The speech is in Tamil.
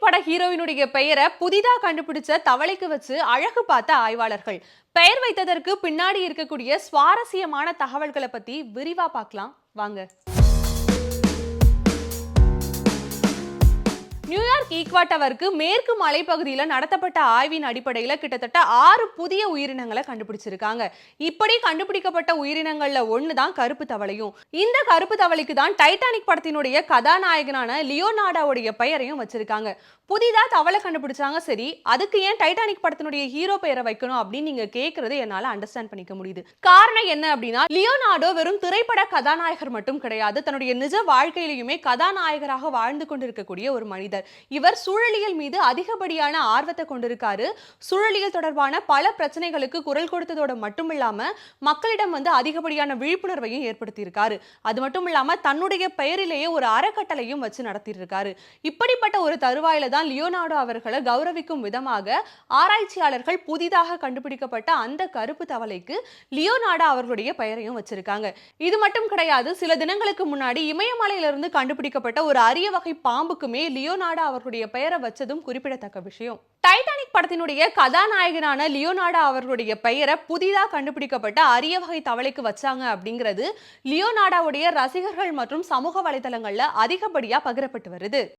பட ஹீரோயினுடைய பெயரை புதிதா கண்டுபிடிச்ச தவளைக்கு வச்சு அழகு பார்த்த ஆய்வாளர்கள். பெயர் வைத்ததற்கு பின்னாடி இருக்கக்கூடிய சுவாரஸ்யமான தகவல்களை பத்தி விரிவா பார்க்கலாம். வாங்க. நியூயார்க் ஈக்வாட்டவருக்கு மேற்கு மலைப்பகுதியில் நடத்தப்பட்ட ஆய்வின் அடிப்படையில் கிட்டத்தட்ட ஆறு புதிய உயிரினங்களை கண்டுபிடிச்சிருக்காங்க. இப்படி கண்டுபிடிக்கப்பட்ட உயிரினங்கள்ல ஒன்று தான் கருப்பு தவளையும். இந்த கருப்பு தவளைக்கு தான் டைட்டானிக் படத்தினுடைய கதாநாயகனான லியோனார்டாவுடைய பெயரையும் வச்சிருக்காங்க. புதிதா தவளை கண்டுபிடிச்சாங்க சரி அதுக்கு ஏன் டைட்டானிக் படத்தினுடைய ஹீரோ பெயரை வைக்கணும் அப்படின்னு நீங்க கேட்கறது என்னால அண்டர்ஸ்டாண்ட் பண்ணிக்க முடியுது. காரணம் என்ன அப்படின்னா லியோனார்டோ வெறும் திரைப்பட கதாநாயகர் மட்டும் கிடையாது. தன்னுடைய நிஜ வாழ்க்கையிலையுமே கதாநாயகராக வாழ்ந்து கொண்டிருக்கக்கூடிய ஒரு மனிதர். இவர் சூழலியல் மீது அதிகப்படியான ஆர்வத்தை கொண்டிருக்காரு. சூழலியல் தொடர்பான பல பிரச்சனைகளுக்கு குரல் கொடுத்ததோட மட்டும் இல்லாம மக்களிடம் வந்து அதிகப்படியான விழிப்புணர்வையும் ஏற்படுத்தியிருக்காரு. அது மட்டும் இல்லாம தன்னுடைய பெயரிலேயே ஒரு அறக்கட்டளையும் வச்சு நடத்தியிருக்காரு. இப்படிப்பட்ட ஒரு தருவாயில தான் லியோனார்டோ அவர்களை கௌரவிக்கும் விதமாக ஆராய்ச்சியாளர்கள் புதிதாக கண்டுபிடிக்கப்பட்ட அந்த கருப்பு தவளைக்கு லியோனார்டோ அவர்களுடைய பெயரையும் வச்சிருக்காங்க. இது மட்டும் கிடையாது சில தினங்களுக்கு முன்னாடி இமயமலையிலிருந்து கண்டுபிடிக்கப்பட்ட ஒரு அரிய வகை பாம்புக்குமே லியோனார்டோ அவர்களுடைய பெயரை வச்சதும் குறிப்பிடத்தக்க விஷயம். டைட்டானிக் படத்தினுடைய கதாநாயகனான லியோனார்டோ அவர்களுடைய பெயரை புதிதாக கண்டுபிடிக்கப்பட்ட அரிய வகை தவளைக்கு வச்சாங்க அப்படிங்கிறது லியோனார்டோவுடைய ரசிகர்கள் மற்றும் சமூக வலைதளங்கள்ல அதிகப்படியா பகிரப்பட்டு வருது.